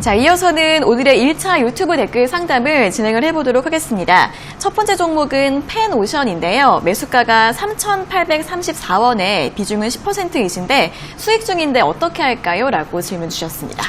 자, 이어서는 오늘의 1차 유튜브 댓글 상담을 진행을 해보도록 하겠습니다. 첫 번째 종목은 펜오션인데요. 매수가가 3,834원에 비중은 10%이신데 수익 중인데 어떻게 할까요? 라고 질문 주셨습니다.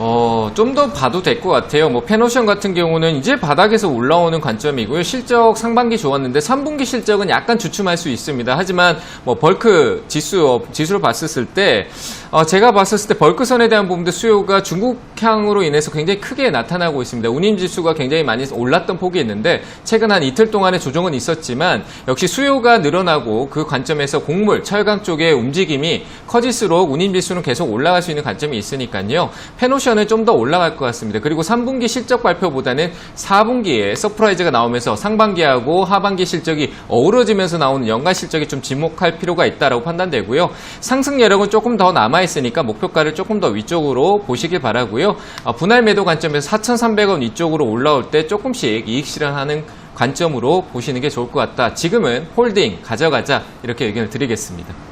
어, 좀 더 봐도 될 것 같아요. 뭐, 페노션 같은 경우는 이제 바닥에서 올라오는 관점이고요. 실적 상반기 좋았는데 3분기 실적은 약간 주춤할 수 있습니다. 하지만 뭐, 벌크 지수, 지수를 봤었을 때, 어, 제가 봤었을 때 벌크선에 대한 부분도 수요가 중국향으로 인해서 굉장히 크게 나타나고 있습니다. 운임 지수가 굉장히 많이 올랐던 폭이 있는데, 최근 한 이틀 동안의 조정은 있었지만, 역시 수요가 늘어나고 그 관점에서 곡물, 철강 쪽의 움직임이 커질수록 운임 지수는 계속 올라갈 수 있는 관점이 있으니까요. 페노션 은 좀 더 올라갈 것 같습니다. 그리고 3분기 실적 발표보다는 4분기에 서프라이즈가 나오면서 상반기하고 하반기 실적이 어우러지면서 나오는 연간 실적이 좀 지목할 필요가 있다고 판단되고요. 상승 여력은 조금 더 남아 있으니까 목표가를 조금 더 위쪽으로 보시길 바라고요. 어, 분할 매도 관점에서 4,300원 위쪽으로 올라올 때 조금씩 이익 실현하는 관점으로 보시는 게 좋을 것 같다. 지금은 홀딩 가져가자 이렇게 의견을 드리겠습니다.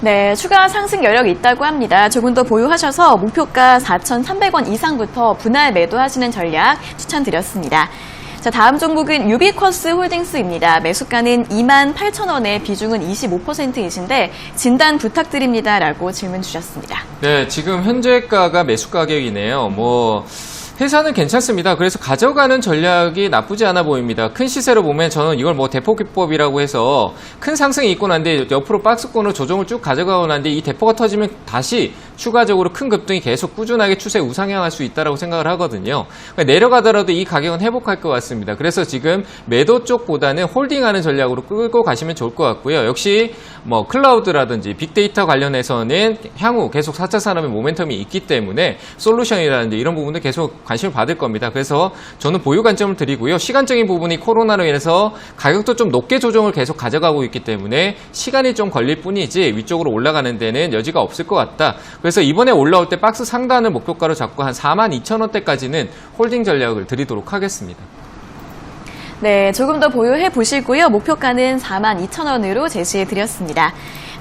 네, 추가 상승 여력이 있다고 합니다. 조금 더 보유하셔서 목표가 4,300원 이상부터 분할 매도하시는 전략 추천드렸습니다. 자, 다음 종목은 유비쿼스 홀딩스입니다. 매수가는 28,000원에 비중은 25%이신데 진단 부탁드립니다라고 질문 주셨습니다. 네, 지금 현재가가 매수 가격이네요. 뭐 회사는 괜찮습니다. 그래서 가져가는 전략이 나쁘지 않아 보입니다. 큰 시세로 보면 저는 이걸 뭐 대폭 기법이라고 해서 큰 상승이 있고 난데 옆으로 박스권으로 조정을 쭉 가져가고 난데 이 대포가 터지면 다시 추가적으로 큰 급등이 계속 꾸준하게 추세 우상향할 수 있다고 생각을 하거든요. 그러니까 내려가더라도 이 가격은 회복할 것 같습니다. 그래서 지금 매도 쪽보다는 홀딩하는 전략으로 끌고 가시면 좋을 것 같고요. 역시 뭐 클라우드라든지 빅데이터 관련해서는 향후 계속 4차 산업의 모멘텀이 있기 때문에 솔루션이라든지 이런 부분도 계속 관심을 받을 겁니다. 그래서 저는 보유 관점을 드리고요. 시간적인 부분이 코로나로 인해서 가격도 좀 높게 조정을 계속 가져가고 있기 때문에 시간이 좀 걸릴 뿐이지 위쪽으로 올라가는 데는 여지가 없을 것 같다. 그래서 이번에 올라올 때 박스 상단을 목표가로 잡고 한 4만 2천 원대까지는 홀딩 전략을 드리도록 하겠습니다. 네, 조금 더 보유해 보시고요. 목표가는 42,000원으로 제시해 드렸습니다.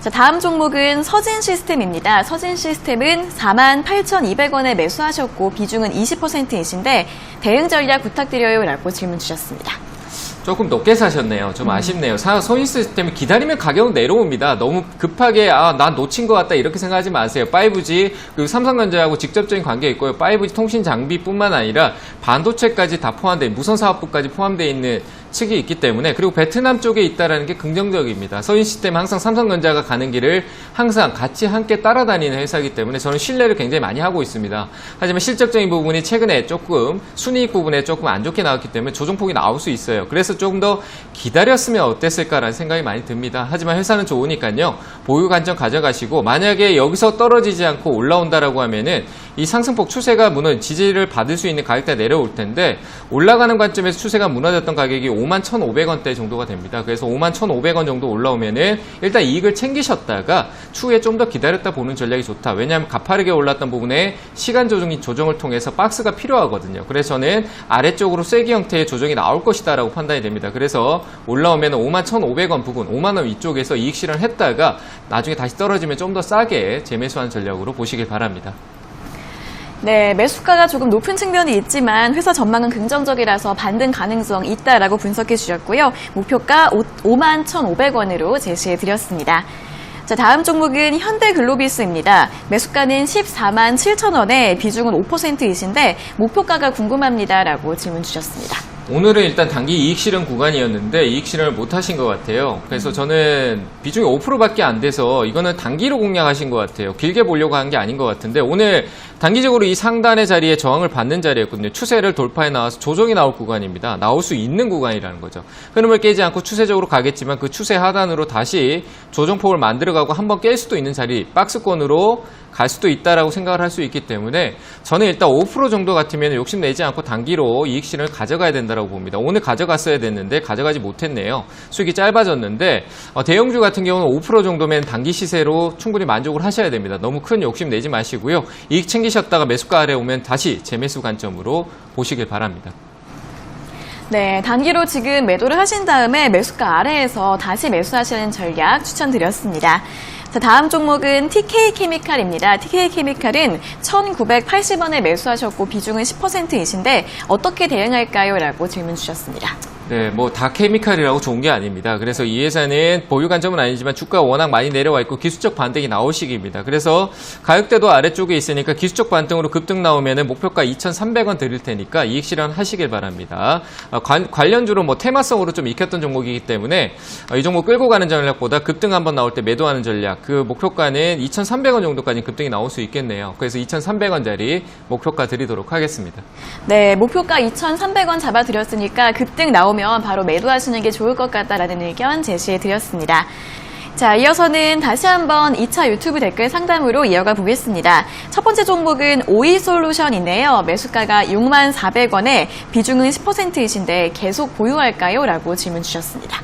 자, 다음 종목은 서진 시스템입니다. 서진 시스템은 48,200원에 매수하셨고 비중은 20%이신데 대응 전략 부탁드려요 라고 질문 주셨습니다. 조금 높게 사셨네요. 좀 아쉽네요. 사, 소인 시스템이 기다리면 가격은 내려옵니다. 너무 급하게 아, 난 놓친 것 같다 이렇게 생각하지 마세요. 5G 그리고 삼성전자하고 직접적인 관계 있고요. 5G 통신 장비뿐만 아니라 반도체까지 다 포함된 무선 사업부까지 포함되어 있는 측이 있기 때문에 그리고 베트남 쪽에 있다라는 게 긍정적입니다. 서인 시스템 항상 삼성전자가 가는 길을 항상 같이 함께 따라다니는 회사이기 때문에 저는 신뢰를 굉장히 많이 하고 있습니다. 하지만 실적적인 부분이 최근에 조금 순이익 부분에 조금 안 좋게 나왔기 때문에 조정폭이 나올 수 있어요. 그래서 조금 더 기다렸으면 어땠을까라는 생각이 많이 듭니다. 하지만 회사는 좋으니까요. 보유 관점 가져가시고 만약에 여기서 떨어지지 않고 올라온다라고 하면은 이 상승폭 추세가 무너 지지를 받을 수 있는 가격대 내려올 텐데 올라가는 관점에서 추세가 무너졌던 가격이 5만 1,500원대 정도가 됩니다. 그래서 5만 1,500원 정도 올라오면은 일단 이익을 챙기셨다가 추후에 좀 더 기다렸다 보는 전략이 좋다. 왜냐하면 가파르게 올랐던 부분에 시간 조정이 조정을 통해서 박스가 필요하거든요. 그래서 저는 아래쪽으로 쐐기 형태의 조정이 나올 것이다라고 판단이 됩니다. 그래서 올라오면 5만 1,500원 부근, 5만 원 위쪽에서 이익 실현했다가 나중에 다시 떨어지면 좀 더 싸게 재매수하는 전략으로 보시길 바랍니다. 네, 매수가가 조금 높은 측면이 있지만 회사 전망은 긍정적이라서 반등 가능성 있다라고 분석해 주셨고요. 목표가 5만 1,500원으로 제시해 드렸습니다. 자, 다음 종목은 현대글로비스입니다. 매수가는 14만 7천 원에 비중은 5%이신데 목표가가 궁금합니다라고 질문 주셨습니다. 오늘은 일단 단기 이익 실현 구간이었는데 이익 실현을 못 하신 것 같아요. 그래서 저는 비중이 5%밖에 안 돼서 이거는 단기로 공략하신 것 같아요. 길게 보려고 한 게 아닌 것 같은데 오늘 단기적으로 이 상단의 자리에 저항을 받는 자리였거든요. 추세를 돌파해 나와서 조정이 나올 구간입니다. 나올 수 있는 구간이라는 거죠. 흐름을 깨지 않고 추세적으로 가겠지만 그 추세 하단으로 다시 조정폭을 만들어가고 한번 깰 수도 있는 자리 박스권으로 갈 수도 있다라고 생각을 할 수 있기 때문에 저는 일단 5% 정도 같으면 욕심내지 않고 단기로 이익 실현을 가져가야 된다고 봅니다. 오늘 가져갔어야 됐는데 가져가지 못했네요. 수익이 짧아졌는데 어, 대형주 같은 경우는 5% 정도면 단기 시세로 충분히 만족을 하셔야 됩니다. 너무 큰 욕심 내지 마시고요. 이익 챙기셨다가 매수가 아래 오면 다시 재매수 관점으로 보시길 바랍니다. 네, 단기로 지금 매도를 하신 다음에 매수가 아래에서 다시 매수하시는 전략 추천드렸습니다. 자, 다음 종목은 TK케미칼입니다. TK케미칼은 1,980원에 매수하셨고 비중은 10%이신데 어떻게 대응할까요? 라고 질문 주셨습니다. 네, 뭐 다 케미칼이라고 좋은 게 아닙니다. 그래서 이 회사는 보유 관점은 아니지만 주가가 워낙 많이 내려와 있고 기술적 반등이 나올 시기입니다. 그래서 가격대도 아래쪽에 있으니까 기술적 반등으로 급등 나오면은 목표가 2,300원 드릴 테니까 이익 실현하시길 바랍니다. 어, 관, 관련주로 뭐 테마성으로 좀 익혔던 종목이기 때문에 어, 이 종목 끌고 가는 전략보다 급등 한번 나올 때 매도하는 전략 그 목표가는 2,300원 정도까지 급등이 나올 수 있겠네요. 그래서 2,300원짜리 목표가 드리도록 하겠습니다. 네, 목표가 2,300원 잡아드렸으니까 급등 나오면 바로 매도하시는 게 좋을 것 같다라는 의견 제시해 드렸습니다. 자, 이어서는 다시 한번 2차 유튜브 댓글 상담으로 이어가 보겠습니다. 첫 번째 종목은 오이 솔루션인데요. 매수가가 6만 400원에 비중은 10%이신데 계속 보유할까요? 라고 질문 주셨습니다.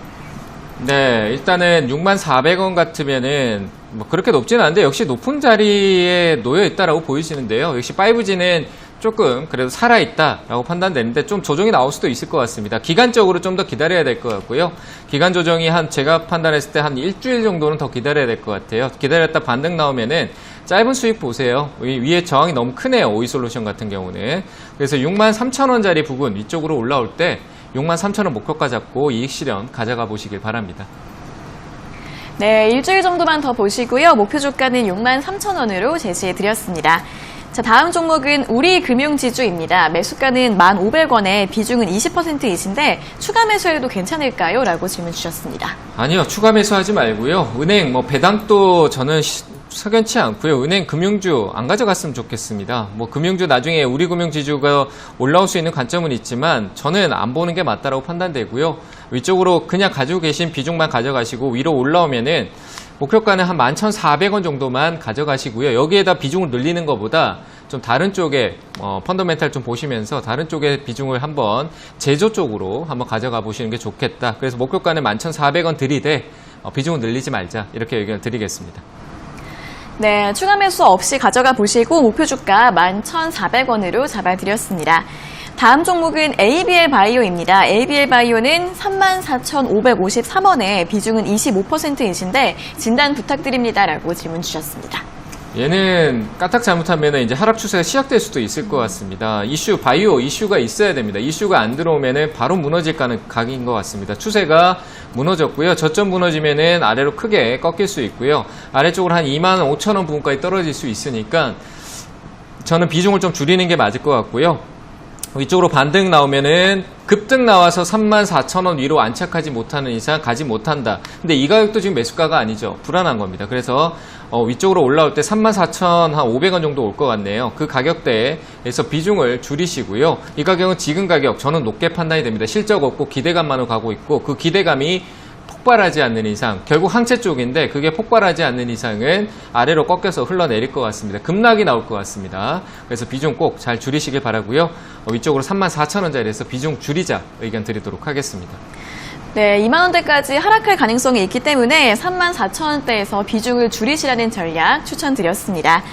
네, 일단은 6만 400원 같으면은 뭐 그렇게 높지는 않은데 역시 높은 자리에 놓여 있다라고 보이시는데요. 역시 5G는 조금 그래도 살아있다라고 판단되는데 좀 조정이 나올 수도 있을 것 같습니다. 기간적으로 좀 더 기다려야 될 것 같고요. 기간 조정이 한 제가 판단했을 때 한 일주일 정도는 더 기다려야 될 것 같아요. 기다렸다 반등 나오면은 짧은 수익 보세요. 위- 위에 저항이 너무 크네요. 오이솔루션 같은 경우는. 그래서 6만 3천 원짜리 부분 위쪽으로 올라올 때 6만 3천 원 목표가 잡고 이익 실현 가져가 보시길 바랍니다. 네, 일주일 정도만 더 보시고요. 목표 주가는 6만 3천 원으로 제시해 드렸습니다. 자, 다음 종목은 우리금융지주입니다. 매수가는 1,500원에 비중은 20%이신데 추가 매수해도 괜찮을까요? 라고 질문 주셨습니다. 아니요, 추가 매수하지 말고요. 은행, 뭐, 배당도 저는 시- 석연치 않고요. 은행 금융주 안 가져갔으면 좋겠습니다. 뭐, 금융주 나중에 우리 금융지주가 올라올 수 있는 관점은 있지만 저는 안 보는 게 맞다라고 판단되고요. 위쪽으로 그냥 가지고 계신 비중만 가져가시고 위로 올라오면은 목표가는 한 11,400원 정도만 가져가시고요. 여기에다 비중을 늘리는 것보다 좀 다른 쪽에 어, 펀더멘탈 좀 보시면서 다른 쪽에 비중을 한번 제조 쪽으로 한번 가져가 보시는 게 좋겠다. 그래서 목표가는 11,400원 들이되 어, 비중을 늘리지 말자. 이렇게 의견을 드리겠습니다. 네, 추가 매수 없이 가져가 보시고 목표 주가 11,400원으로 잡아드렸습니다. 다음 종목은 ABL 바이오입니다. ABL 바이오는 34,553원에 비중은 25%이신데 진단 부탁드립니다라고 질문 주셨습니다. 얘는 까딱 잘못하면 이제 하락 추세가 시작될 수도 있을 것 같습니다. 이슈, 바이오 이슈가 있어야 됩니다. 이슈가 안 들어오면은 바로 무너질 가는 각인 것 같습니다. 추세가 무너졌고요. 저점 무너지면은 아래로 크게 꺾일 수 있고요. 아래쪽으로 한 2만 5천 원 부분까지 떨어질 수 있으니까 저는 비중을 좀 줄이는 게 맞을 것 같고요. 위쪽으로 반등 나오면은 급등 나와서 34,000원 위로 안착하지 못하는 이상 가지 못한다. 근데 이 가격도 지금 매수가가 아니죠. 불안한 겁니다. 그래서 어, 위쪽으로 올라올 때 34,500원 정도 올 것 같네요. 그 가격대에서 비중을 줄이시고요. 이 가격은 지금 가격 저는 높게 판단이 됩니다. 실적 없고 기대감만으로 가고 있고 그 기대감이 폭발하지 않는 이상 결국 항체 쪽인데 그게 폭발하지 않는 이상은 아래로 꺾여서 흘러내릴 것 같습니다. 급락이 나올 것 같습니다. 그래서 비중 꼭 잘 줄이시길 바라고요. 어, 위쪽으로 34,000원짜리에서 비중 줄이자 의견 드리도록 하겠습니다. 네, 2만 원대까지 하락할 가능성이 있기 때문에 3만 4천 원대에서 비중을 줄이시라는 전략 추천드렸습니다.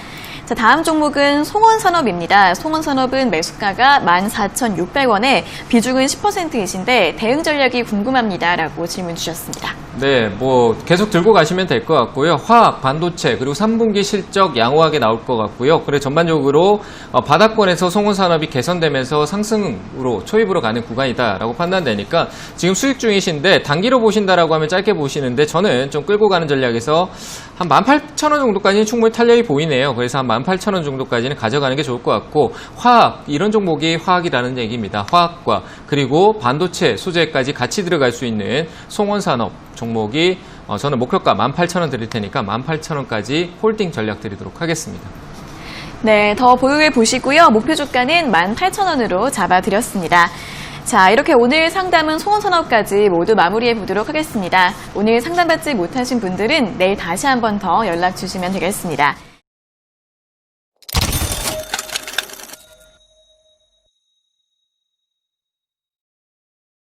자, 다음 종목은 송원산업입니다. 송원산업은 매수가가 14,600원에 비중은 10%이신데 대응 전략이 궁금합니다 라고 질문 주셨습니다. 네, 뭐 계속 들고 가시면 될 것 같고요. 화학, 반도체 그리고 3분기 실적 양호하게 나올 것 같고요. 그래 전반적으로 어, 바닥권에서 송원산업이 개선되면서 상승으로 초입으로 가는 구간이다라고 판단되니까 지금 수익 중이신데 단기로 보신다라고 하면 짧게 보시는데 저는 좀 끌고 가는 전략에서 한 18,000원 정도까지는 충분히 탄력이 보이네요. 그래서 한 18,000원 정도까지는 가져가는 게 좋을 것 같고 화학 이런 종목이 화학이라는 얘기입니다. 화학과 그리고 반도체 소재까지 같이 들어갈 수 있는 송원산업 종목이 어, 저는 목표가 18,000원 드릴 테니까 18,000원까지 홀딩 전략 드리도록 하겠습니다. 네, 더 보유해 보시고요. 목표 주가는 18,000원으로 잡아드렸습니다. 자, 이렇게 오늘 상담은 송원산업까지 모두 마무리해 보도록 하겠습니다. 오늘 상담받지 못하신 분들은 내일 다시 한번 더 연락 주시면 되겠습니다.